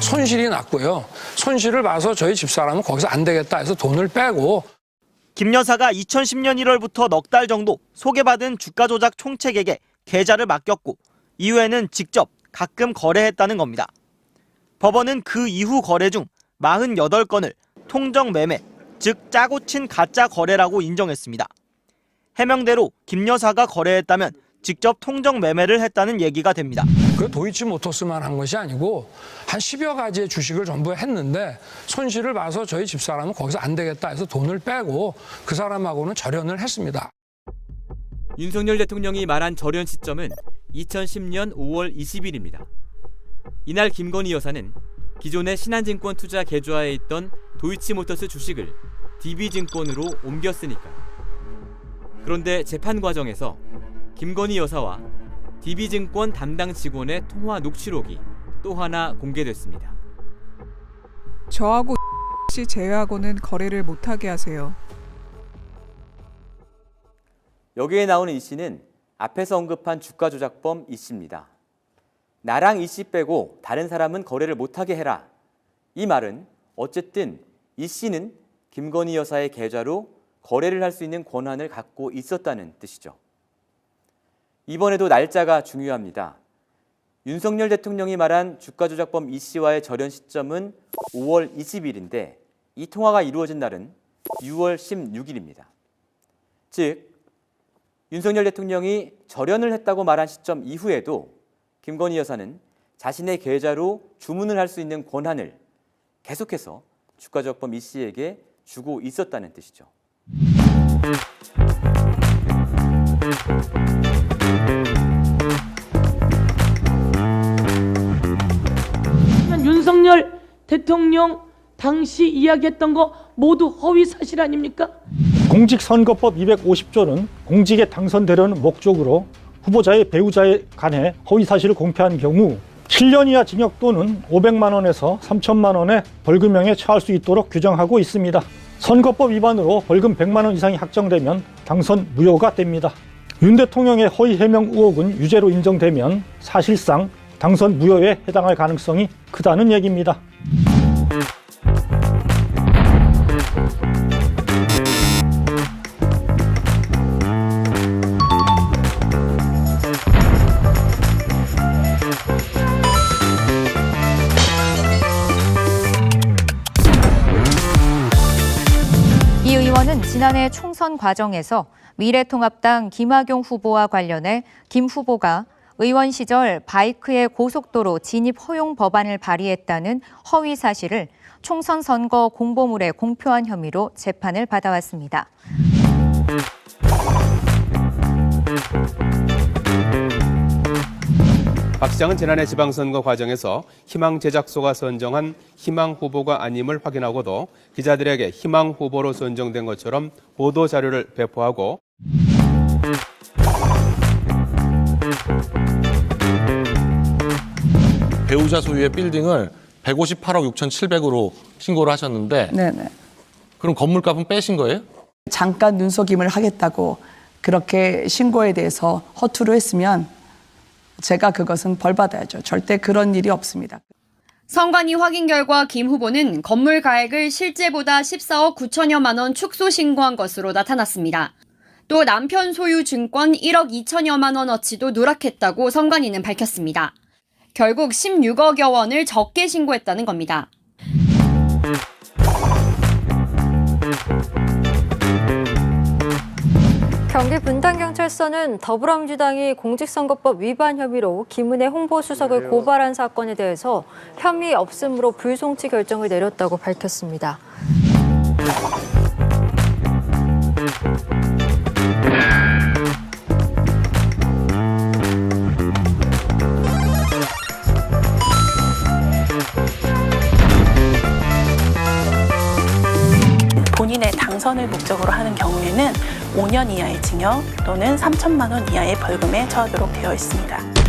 손실이 났고요. 손실을 봐서 저희 집사람은 거기서 안 되겠다 해서 돈을 빼고 김 여사가 2010년 1월부터 넉 달 정도 소개받은 주가 조작 총책에게 계좌를 맡겼고 이후에는 직접 가끔 거래했다는 겁니다. 법원은 그 이후 거래 중 48건을 통정 매매, 즉 짜고 친 가짜 거래라고 인정했습니다. 해명대로 김 여사가 거래했다면 직접 통정 매매를 했다는 얘기가 됩니다. 그 도이치 모터스만 한 것이 아니고 한 10여 가지의 주식을 전부 했는데 손실을 봐서 저희 집사람은 거기서 안 되겠다 해서 돈을 빼고 그 사람하고는 절연을 했습니다. 윤석열 대통령이 말한 절연 시점은 2010년 5월 20일입니다. 이날 김건희 여사는 기존의 신한증권 투자 계좌에 있던 도이치모터스 주식을 DB증권으로 옮겼으니까. 그런데 재판 과정에서 김건희 여사와 DB증권 담당 직원의 통화 녹취록이 또 하나 공개됐습니다. 저하고 씨 제외하고는 거래를 못하게 하세요. 여기에 나오는 이 씨는 앞에서 언급한 주가 조작범 이 씨입니다. 나랑 이 씨 빼고 다른 사람은 거래를 못하게 해라. 이 말은 어쨌든 이 씨는 김건희 여사의 계좌로 거래를 할 수 있는 권한을 갖고 있었다는 뜻이죠. 이번에도 날짜가 중요합니다. 윤석열 대통령이 말한 주가 조작범 이 씨와의 절연 시점은 5월 20일인데 이 통화가 이루어진 날은 6월 16일입니다. 즉 윤석열 대통령이 절연을 했다고 말한 시점 이후에도 김건희 여사는 자신의 계좌로 주문을 할 수 있는 권한을 계속해서 주가조작범 이 씨에게 주고 있었다는 뜻이죠. 대통령 당시 이야기했던 거 모두 허위 사실 아닙니까? 공직선거법 250조는 공직에 당선되려는 목적으로 후보자의 배우자에 관해 허위 사실을 공표한 경우 7년 이하 징역 또는 500만 원에서 3천만 원의 벌금형에 처할 수 있도록 규정하고 있습니다. 선거법 위반으로 벌금 100만 원 이상이 확정되면 당선 무효가 됩니다. 윤 대통령의 허위 해명 의혹은 유죄로 인정되면 사실상 당선 무효에 해당할 가능성이 크다는 얘기입니다. 의원은 지난해 총선 과정에서 미래통합당 김학용 후보와 관련해 김 후보가 의원 시절 바이크의 고속도로 진입 허용 법안을 발의했다는 허위 사실을 총선 선거 공보물에 공표한 혐의로 재판을 받아왔습니다. 박 시장은 지난해 지방선거 과정에서 희망 제작소가 선정한 희망 후보가 아님을 확인하고도 기자들에게 희망 후보로 선정된 것처럼 보도 자료를 배포하고 배우자 소유의 빌딩을 158억 6,700으로 신고를 하셨는데 네네. 그럼 건물값은 빼신 거예요? 잠깐 눈속임을 하겠다고 그렇게 신고에 대해서 허투루 했으면 제가 그것은 벌받아야죠. 절대 그런 일이 없습니다. 선관위 확인 결과 김 후보는 건물 가액을 실제보다 14억 9천여만 원 축소 신고한 것으로 나타났습니다. 또 남편 소유 증권 1억 2천여만 원어치도 누락했다고 선관위는 밝혔습니다. 결국 16억여 원을 적게 신고했다는 겁니다. 경기 분당경찰서는 더불어민주당이 공직선거법 위반 혐의로 김은혜 홍보수석을 고발한 사건에 대해서 혐의 없음으로 불송치 결정을 내렸다고 밝혔습니다. 본인의 당선을 목적으로 하는 경우에는 5년 이하의 징역 또는 3천만 원 이하의 벌금에 처하도록 되어 있습니다.